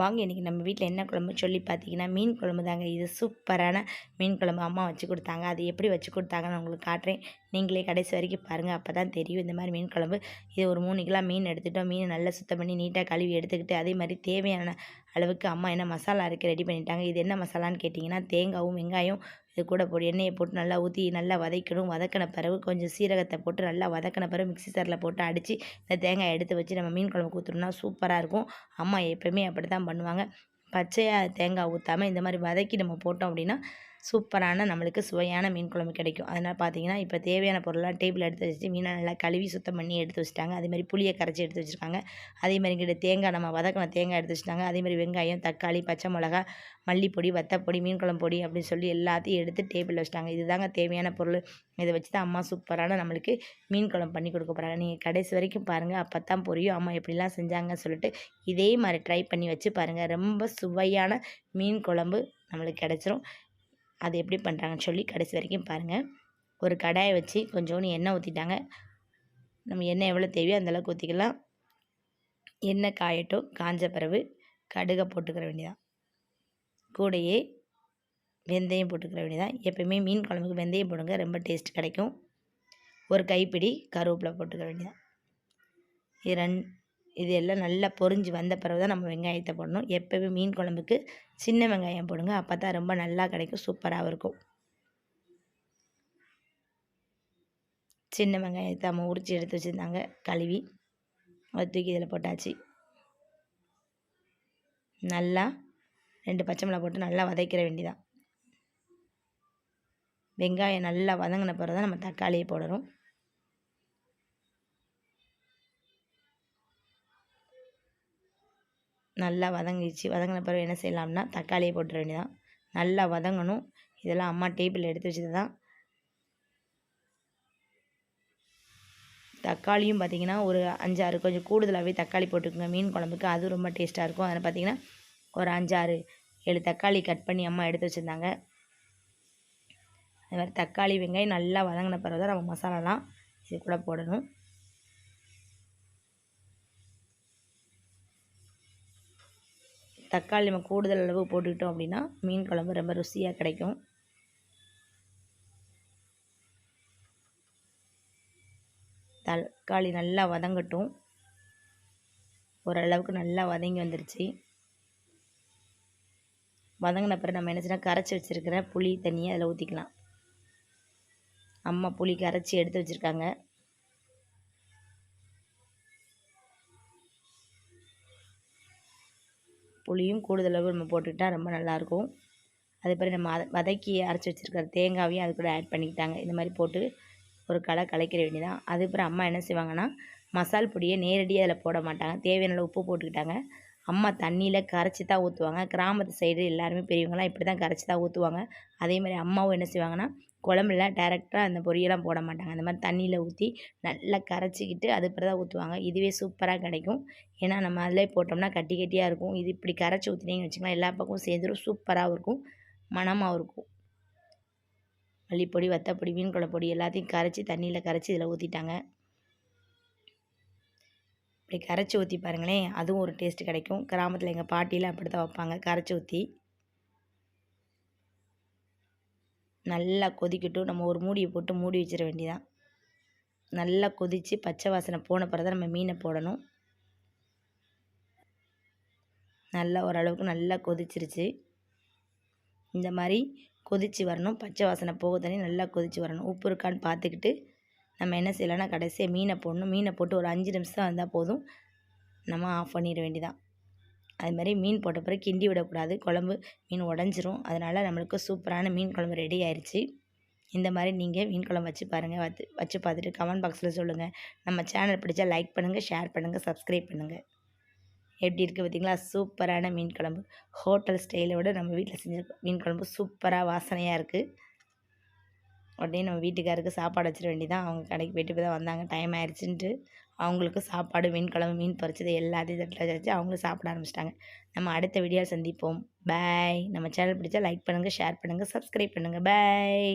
வாங்க இன்றைக்கி நம்ம வீட்டில் என்ன குழம்பு சொல்லி பார்த்தீங்கன்னா மீன் குழம்பு தாங்க. இது சூப்பரான மீன் குழம்பு அம்மா வச்சு கொடுத்தாங்க. அது எப்படி வச்சு கொடுத்தாங்கன்னு உங்களுக்கு காட்டுறேன். நீங்களே கடைசி வரைக்கும் பாருங்கள் அப்போ தான் தெரியும் இந்த மாதிரி மீன் குழம்பு. இது ஒரு மூணு கிலோ மீன் எடுத்துகிட்டோம் மீனை நல்லா சுத்தம் பண்ணி நீட்டாக கழுவி எடுத்துக்கிட்டு அதே மாதிரி தேவையான அளவுக்கு அம்மா என்ன மசாலா இருக்குது ரெடி பண்ணிட்டாங்க. இது என்ன மசாலான்னு கேட்டிங்கன்னா தேங்காயும் வெங்காயம் இது கூட போட்டு எண்ணெயை போட்டு நல்லா ஊற்றி நல்லா வதக்கணும். வதக்கின பிறகு கொஞ்சம் சீரகத்தை போட்டு நல்லா வதக்கின பிறகு மிக்சி சாரில் போட்டு அடித்து இந்த தேங்காய் எடுத்து வச்சு நம்ம மீன் குழம்பு ஊற்றுனோம்னா சூப்பராக இருக்கும். அம்மா எப்போயுமே அப்படி தான் பண்ணுவாங்க. பச்சையாக தேங்காய் ஊற்றாமல் இந்த மாதிரி வதக்கி நம்ம போட்டோம் அப்படின்னா சூப்பரான நம்மளுக்கு சுவையான மீன் குழம்பு கிடைக்கும். அதனால் பார்த்தீங்கன்னா இப்போ தேவையான பொருள்லாம் டேபிள் எடுத்து வச்சுட்டு மீனை நல்லா கழுவி சுத்தம் பண்ணி எடுத்து வச்சுட்டாங்க. அதேமாதிரி புளியை கரைச்சி எடுத்து வச்சுருக்காங்க. அதேமாதிரி இங்கிட்ட தேங்காய் நம்ம வதக்கின தேங்காய் எடுத்து வச்சுட்டாங்க. அதேமாதிரி வெங்காயம் தக்காளி பச்சை மிளகா மல்லிப்பொடி வத்தப்பொடி மீன் குழம்பு பொடி அப்படின்னு சொல்லி எல்லாத்தையும் எடுத்து டேபிளில் வச்சுட்டாங்க. இதுதாங்க தேவையான பொருள். இதை வச்சு தான் அம்மா சூப்பரான நம்மளுக்கு மீன் குழம்பு பண்ணி கொடுக்க போகிறாங்க நீங்கள் கடைசி வரைக்கும் பாருங்கள் அப்போ தான் புரியும். அம்மா எப்படிலாம் செஞ்சாங்கன்னு சொல்லிட்டு இதே மாதிரி ட்ரை பண்ணி வச்சு பாருங்கள் ரொம்ப சுவையான மீன் குழம்பு நம்மளுக்கு கிடச்சிரும். அது எப்படி பண்ணுறாங்கன்னு சொல்லி கடைசி வரைக்கும் பாருங்கள் ஒரு கடாயை வச்சு கொஞ்சோண்டு எண்ணெய் ஊற்றிட்டாங்க நம்ம எண்ணெய் எவ்வளோ தேவையோ அந்தளவுக்கு ஊற்றிக்கலாம் எண்ணெய் காயட்டும் காஞ்ச பிறகு கடுகை போட்டுக்கிற வேண்டியதான் கூடையே வெந்தயம் போட்டுக்கிற வேண்டியதான் எப்போயுமே மீன் குழம்புக்கு வெந்தயம் போடுங்க ரொம்ப டேஸ்ட் கிடைக்கும். ஒரு கைப்பிடி கருவேப்பிலை போட்டுக்கிற வேண்டியதான் இது ரெண் இது எல்லாம் நல்லா பொறிஞ்சு வந்த பிறகு தான் நம்ம வெங்காயத்தை போடணும். எப்போவுமே மீன் குழம்புக்கு சின்ன வெங்காயம் போடுங்க. அப்போ தான் ரொம்ப நல்லா கிடைக்கும். சூப்பராகவும் இருக்கும். சின்ன வெங்காயத்தை நம்ம உரித்து எடுத்து வச்சுருந்தாங்க. கழுவி அதை தூக்கி இதில் போட்டாச்சு. நல்லா ரெண்டு பச்சை மிளகா போட்டு நல்லா வதக்கிற வேண்டிதான் வெங்காயம் நல்லா வதங்கின பிறகு தான் நம்ம தக்காளியை போடணும். நல்லா வதங்கிச்சு வதங்கின பிறகு என்ன செய்யலாம்னா தக்காளியை போட்டுற வேண்டியதான் நல்லா வதங்கணும். இதெல்லாம் அம்மா டேபிள் எடுத்து வச்சது தான் தக்காளியும் பார்த்திங்கன்னா ஒரு அஞ்சாறு கொஞ்சம் கூடுதலாகவே தக்காளி போட்டுக்கோங்க. மீன் குழம்புக்கு அது ரொம்ப டேஸ்ட்டாக இருக்கும். அதில் பார்த்திங்கன்னா ஒரு அஞ்சாறு ஏழு தக்காளி கட் பண்ணி அம்மா எடுத்து வச்சுருந்தாங்க. அது மாதிரி தக்காளி வெங்காயம் நல்லா வதங்கின பிறகு தான் நம்ம மசாலாலாம் இது கூட போடணும். தக்காளி நம்ம கூடுதல் அளவு போட்டுக்கிட்டோம் அப்படின்னா மீன் குழம்பு ரொம்ப ருசியாக கிடைக்கும். தக்காளி நல்லா வதங்கட்டும். ஓரளவுக்கு நல்லா வதங்கி வந்துருச்சு. வதங்கின பிறகு நம்ம என்ன செய்யணும் கரைச்சி வச்சுருக்கிற புளி தண்ணியை அதில் ஊற்றிக்கலாம் அம்மா புளி கரைச்சி எடுத்து வச்சுருக்காங்க. புளியும் கூடுதளவு நம்ம போட்டுக்கிட்டால் ரொம்ப நல்லாயிருக்கும். அதே மாதிரி நம்ம வதக்கி அரைச்சி வச்சுருக்கிற தேங்காவையும் அது கூட ஆட் பண்ணிக்கிட்டாங்க. இந்த மாதிரி போட்டு ஒரு களை கலைக்கிற வேண்டியதான் அதுக்கப்புறம் அம்மா என்ன செய்வாங்கன்னா மசால் பொடியை நேரடியாக அதில் போட மாட்டாங்க. தேவையான உப்பு போட்டுக்கிட்டாங்க. அம்மா தண்ணியில் கரைச்சி தான் ஊற்றுவாங்க கிராமத்து சைடு எல்லாருமே பெரியவங்களாம் இப்படி தான் கரைச்சி தான் ஊற்றுவாங்க அதே மாதிரி அம்மாவும் என்ன செய்வாங்கன்னா குழம்புல டேரெக்டாக அந்த பொரியெல்லாம் போட மாட்டாங்க. அந்த மாதிரி தண்ணியில் ஊற்றி நல்லா கரைச்சிக்கிட்டு அது பிறகு தான் ஊற்றுவாங்க இதுவே சூப்பராக கிடைக்கும். ஏன்னா நம்ம அதிலே போட்டோம்னா கட்டி கட்டியாக இருக்கும். இது இப்படி கரைச்சி ஊற்றினீங்கன்னு வச்சுக்கலாம் எல்லா பக்கமும் சேர்ந்துடும் சூப்பராகவும் இருக்கும். மனமாகவும் இருக்கும். மல்லிப்பொடி வத்தப்பொடி மீன் குழப்பொடி எல்லாத்தையும் கரைச்சி தண்ணியில் கரைச்சி இதில் ஊற்றிட்டாங்க இப்படி கரைச்சி ஊற்றி பாருங்களேன் அதுவும் ஒரு டேஸ்ட் கிடைக்கும். கிராமத்தில் எங்கள் பாட்டிலாம் அப்படி தான் வைப்பாங்க. கரைச்சி ஊற்றி நல்லா கொதிக்கட்டும். நம்ம ஒரு மூடியை போட்டு மூடி வச்சிட வேண்டியதான் நல்லா கொதித்து பச்சை வாசனை போன பிறகு தான் நம்ம மீனை போடணும். நல்லா ஓரளவுக்கு நல்லா கொதிச்சிருச்சு. இந்த மாதிரி கொதித்து வரணும். பச்சை வாசனை போக தண்ணி நல்லா கொதித்து வரணும். உப்பு இருக்கான்னு பார்த்துக்கிட்டு நம்ம என்ன செய்யலாம்னா கடைசியாக மீனை போடணும். மீனை போட்டு ஒரு அஞ்சு நிமிஷம் வந்தால் போதும். நம்ம ஆஃப் பண்ணிட வேண்டியதான் அது மாதிரி மீன் போட்ட பிறகு கிண்டி விடக்கூடாது. குழம்பு மீன் உடஞ்சிரும். அதனால் நம்மளுக்கு சூப்பரான மீன் குழம்பு ரெடி ஆயிடுச்சு இந்த மாதிரி நீங்கள் மீன் குழம்பு வச்சு பாருங்கள் வச்சு வச்சு பார்த்துட்டு கமெண்ட் பாக்ஸில் சொல்லுங்கள் நம்ம சேனல் பிடிச்சா லைக் பண்ணுங்கள் ஷேர் பண்ணுங்கள் சப்ஸ்கிரைப் பண்ணுங்கள் எப்படி இருக்குது பார்த்திங்களா? சூப்பரான மீன் குழம்பு. ஹோட்டல் ஸ்டைலை விட நம்ம வீட்டில் செஞ்ச மீன் குழம்பு சூப்பராக வாசனையாக இருக்குது உடனே நம்ம வீட்டுக்காருக்கு சாப்பாடு வச்சிட வேண்டியதான் அவங்க கடைக்கு போயிட்டு போய் தான் வந்தாங்க. டைம் ஆயிடுச்சுன்ட்டு அவங்களுக்கு சாப்பாடு மீன் குழம்பு மீன் பறிச்சது எல்லாத்தையும் தட்டில் வச்சு அவங்களும் சாப்பிட ஆரம்பிச்சிட்டாங்க. நம்ம அடுத்த வீடியோ சந்திப்போம். பாய் நம்ம சேனல் பிடிச்சா லைக் பண்ணுங்கள் ஷேர் பண்ணுங்கள் சப்ஸ்கிரைப் பண்ணுங்கள் பாய்